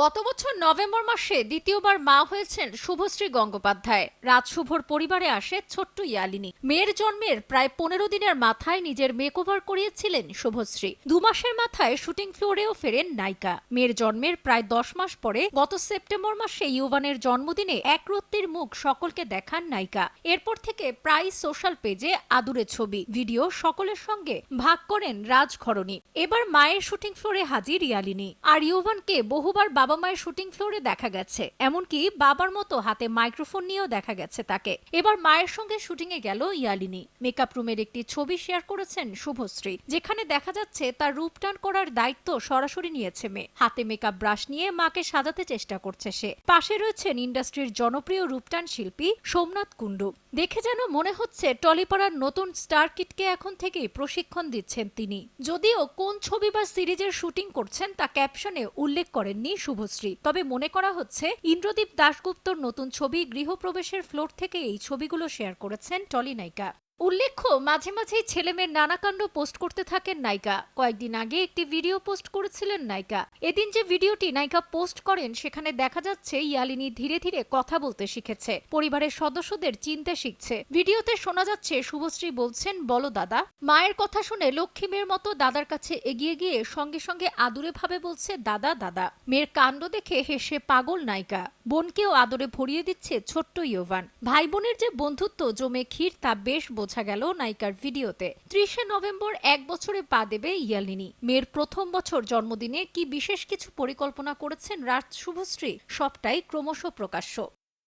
গত বছর নভেম্বর মাসে দ্বিতীয়বার মা হয়েছেন শুভশ্রী গঙ্গোপাধ্যায়। রাজ শুভর পরিবারে আসে ছোট্ট ইয়ালিনী। মেয়ের জন্মের প্রায় পনেরো দিনের মাথায় নিজের মেকওভার করিয়েছিলেন শুভশ্রী। দু মাসের মাথায় শুটিং ফ্লোরেও ফেরেন নায়িকা। মেয়ের জন্মের প্রায় দশ মাস পরে গত সেপ্টেম্বর মাসে ইউভানের জন্মদিনে এক রত্তির মুখ সকলকে দেখান নায়িকা। এরপর থেকে প্রায় সোশ্যাল পেজে আদুরে ছবি, ভিডিও সকলের সঙ্গে ভাগ করেন রাজ ঘরণী এবার মায়ের শুটিং ফ্লোরে হাজির ইয়ালিনী। আর ইউভানকে বহুবার বাবা মায়ের শুটিং ফ্লোরে দেখা গেছে। এমনকি বাবার মতো হাতে মাইক্রোফোন নিয়েও দেখা গেছে তাকে। এবার মায়ের সঙ্গে শুটিং এ গেল ইয়ালিনী। মেকআপ রুমের একটি ছবি শেয়ার করেছেন শুভশ্রী, যেখানে দেখা যাচ্ছে তার রূপটান করার দায়িত্ব সরাসরি নিয়েছে মেয়ে। হাতে মেকআপ ব্রাশ নিয়ে মাকে সাজাতে চেষ্টা করছে সে। পাশে রয়েছেন ইন্ডাস্ট্রির জনপ্রিয় রূপটান শিল্পী সোমনাথ কুণ্ডু। দেখে যেন মনে হচ্ছে টলিপাড়ার নতুন স্টার কিটকে এখন থেকেই প্রশিক্ষণ দিচ্ছেন তিনি। যদিও কোন ছবি বা সিরিজের শুটিং করছেন তা ক্যাপশনে উল্লেখ করেননি শুভশ্রী। তবে মনে করা হচ্ছে, ইন্দ্রদীপ দাশগুপ্তর নতুন ছবি গৃহপ্রবেশের ফ্লোর থেকে এই ছবিগুলো শেয়ার করেছেন টলি নায়িকা উল্লেখ্য, মাঝে মাঝেই ছেলেমেয়ের নানা কাণ্ড পোস্ট করতে থাকেন নায়িকা। কয়েকদিন আগে একটি ভিডিও পোস্ট করেছিলেন নায়িকা। এদিন যে ভিডিওটি নায়িকা পোস্ট করেন, সেখানে দেখা যাচ্ছে ইয়ালিনী ধীরে ধীরে কথা বলতে শিখেছে। পরিবারের সদস্যদের চিনতে শিখছে। ভিডিওতে শোনা যাচ্ছে, শুভশ্রী বলছেন, বলো দাদা। মায়ের কথা শুনে লক্ষ্মী মেয়ের মতো দাদার কাছে এগিয়ে গিয়ে সঙ্গে সঙ্গে আদুরে ভাবে বলছে, দাদা দাদা। মেয়ের কাণ্ড দেখে হেসে পাগল নায়িকা। বোনকেও আদরে ভরিয়ে দিচ্ছে ছোট্ট ইয়োভান ভাই বোনের যে বন্ধুত্ব জমে ক্ষীর, তা বেশ বোঝা গেল নায়িকার ভিডিওতে। ত্রিশে নভেম্বর এক বছরে পা দেবে ইয়ালিনী। মেয়ের প্রথম বছর জন্মদিনে কি বিশেষ কিছু পরিকল্পনা করেছেন রাজ শুভশ্রী? সবটাই ক্রমশ প্রকাশ্য।